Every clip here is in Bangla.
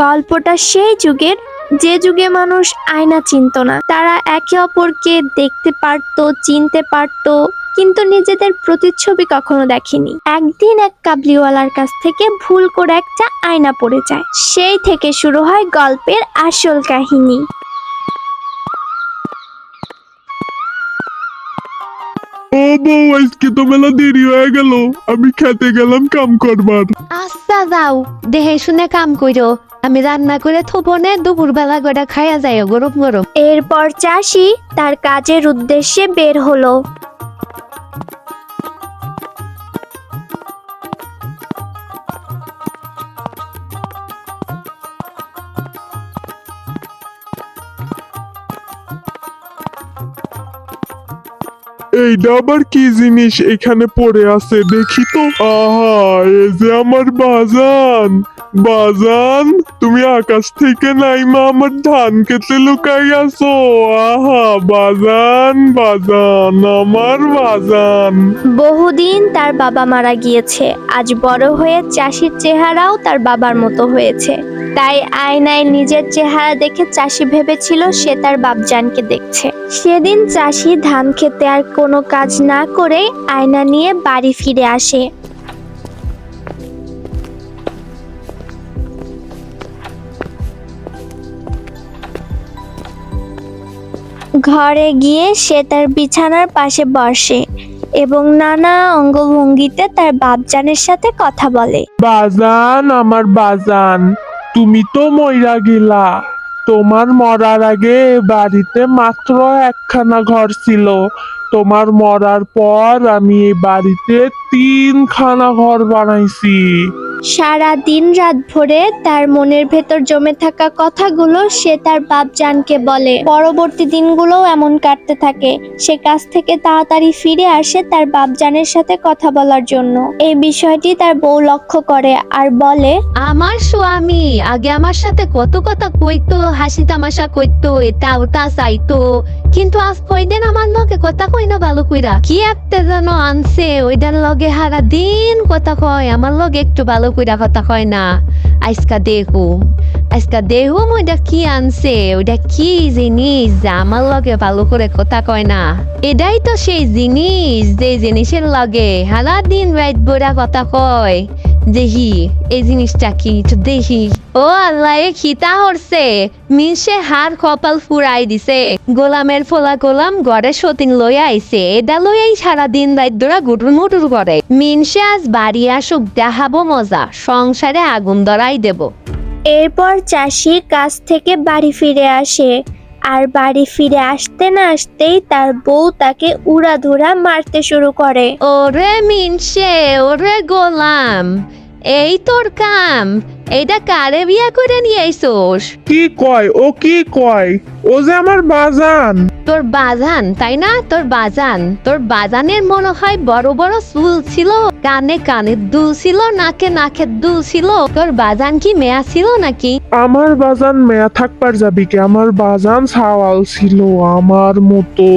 গল্পটা সেই যুগের। যে যুগে মানুষ আয়না চিনত না। তারা একে অপরকে দেখতে পারত, চিনতে পারত, কিন্তু নিজেদের প্রতিচ্ছবি কখনো দেখেনি। একদিন এক কাবলিওয়ালার কাছ থেকে ভুল করে একটা আয়না পড়ে যায়। সেই থেকে শুরু হয় গল্পের আসল কাহিনী। বউ আজকে তো মেলা দেরি হয়ে গেল। আমি খেতে গেলাম কাম করবার। আচ্ছা যাও। দেহে শুনে কাম কইরো আমি রান্না করে থবনে দুপুরবেলা করে খাইয়া যাই গরম গরম। এরপর চাষি তার কাজের উদ্দেশ্যে বের হলো। এইটা আবার কি জিনিস এখানে পড়ে আছে দেখি তো। আহা এ যে আমার বাজান। বাজান, তুমি আকাশ থেকে নাইমা আমার ধান খেতে লুকাই আছো আহা, বাজান বাজান, আমার বাজান। বহুদিন তার বাবা মারা গিয়েছে। আজ বড় হয়ে চাষির চেহারাও তার বাবার মতো হয়েছে। তাই আয়নায় নিজের চেহারা দেখে চাষি ভেবেছিল সে তার বাপজানকে দেখছে। সেদিন চাষি ধান খেতে আর কোনো কাজ না করে আয়না নিয়ে বাড়ি ফিরে আসে। ঘরে গিয়ে সে তার বিছানার পাশে বসে এবং নানা অঙ্গভঙ্গিতে তার বাপজানের সাথে কথা বলে। বাজান, আমার বাজান। তুমি তো মইরা গেলা। তোমার মরার আগে বাড়িতে মাত্র একখানা ঘর ছিল। তোমার মরার পর আমি এই বাড়িতে তিনখানা ঘর বানাইছি। সারা দিন রাত ভরে তার মনের ভেতর জমে থাকা কথাগুলো সে তার বাপজানকে বলে। পরবর্তী দিনগুলোও এমন কাটতে থাকে। সে কাছ থেকে তাড়াতাড়ি ফিরে আসে তার বাপজানের সাথে কথা বলার জন্য। এই বিষয়টি তার বউ লক্ষ্য করে আর বলে, আমার স্বামী, আগে আমার সাথে কত কথা কইতো হাসি তামাশা কইতো এটা ওটা চাইতো কিন্তু আজ কয়দিন আমার লগে কথা কই না ভালো কইরা কি একটা যেন আনছে? ওইটার লগে হারা দিন কথা কয় আমার লগে একটু ভালো কইরা কথা কয় না। আজকা দেখু। আজকা দেখু ওইটা কি আনছে ওইটা কি জিনিস আমার লগে ভালো করে কথা কয় না এটাই তো সেই জিনিস যে জিনিসের লগে হারা দিন রাত বইরা কথা কয় দেখি এই জিনিসটা কি দেখি ও আল্লাহ খিতা হরছে মিনসে হার কপাল ফুরাই দিছে গোলামের ফোলা গোলাম ঘরে সতীন লইয়া আইছে এটা লইয়াই সারা দিন রাত ধরা গুটুর মুটুর করে মিনসে আজ বাড়ি আসুক দেখাবো মজা সংসারে আগুন ধরাই দেব। এরপর চাষি কাজ থেকে বাড়ি ফিরে আসে। আর বাড়ি ফিরে আসতে না আসতেই তার বউ তাকে উড়াধুরা মারতে শুরু করে। ওরে মিনসে, ওরে গোলাম, এই তোর কাম। এইটা কারে বিয়া করে নিয়ে আইসোস? কি কয়? ও কি কয়? ও যে আমার বাজান। তোর বাজান তাই না? তোর বাজান। তোর বাজানের মনে হয় বড় বড় চুল ছিল কানে কানে দুল ছিল নাকে নাকে দুল ছিল। তোর বাজান কি মেয়া ছিল নাকি? আমার বাজান মেয়া থাকবার যাবি কি? আমার বাজান সাওয়াল ছিল আমার মতো।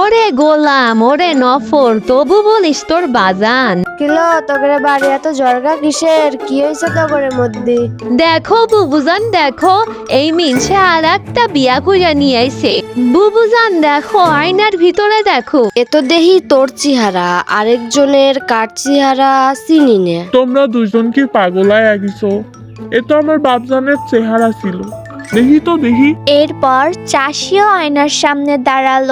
ওরে গোলাম ওরে নফর তবু বলিস তোর বাজান। কিলো তোকে বাড়ি এত জরগা কিসের? কি হয়েছে তোর মধ্যে? দেখো বুবুজান দেখো এই মিনসে আর একটা বিয়া কইরা নিয়ে আইছে। বুবুজান দেখো আয়নার ভিতরে দেখো। এ তো দেহি তোর চেহারা আরেকজনের কার চেহারা চিনি নে। তোমরা দুজন কি পাগলায় গেছো এ তো আমার বাপজানের চেহারা ছিল। দেখি তো দেখি। এরপর চাষিও আয়নার সামনে দাঁড়াল।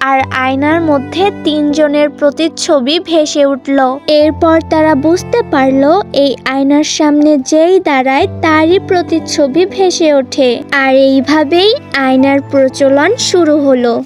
আর আয়নার মধ্যে তিনজনের প্রতিচ্ছবি ভেসে উঠল। এরপর তারা বুঝতে পারল, এই আয়নার সামনে যেই দাঁড়ায় তারই প্রতিচ্ছবি ভেসে ওঠে। আর এইভাবেই আয়নার প্রচলন শুরু হলো।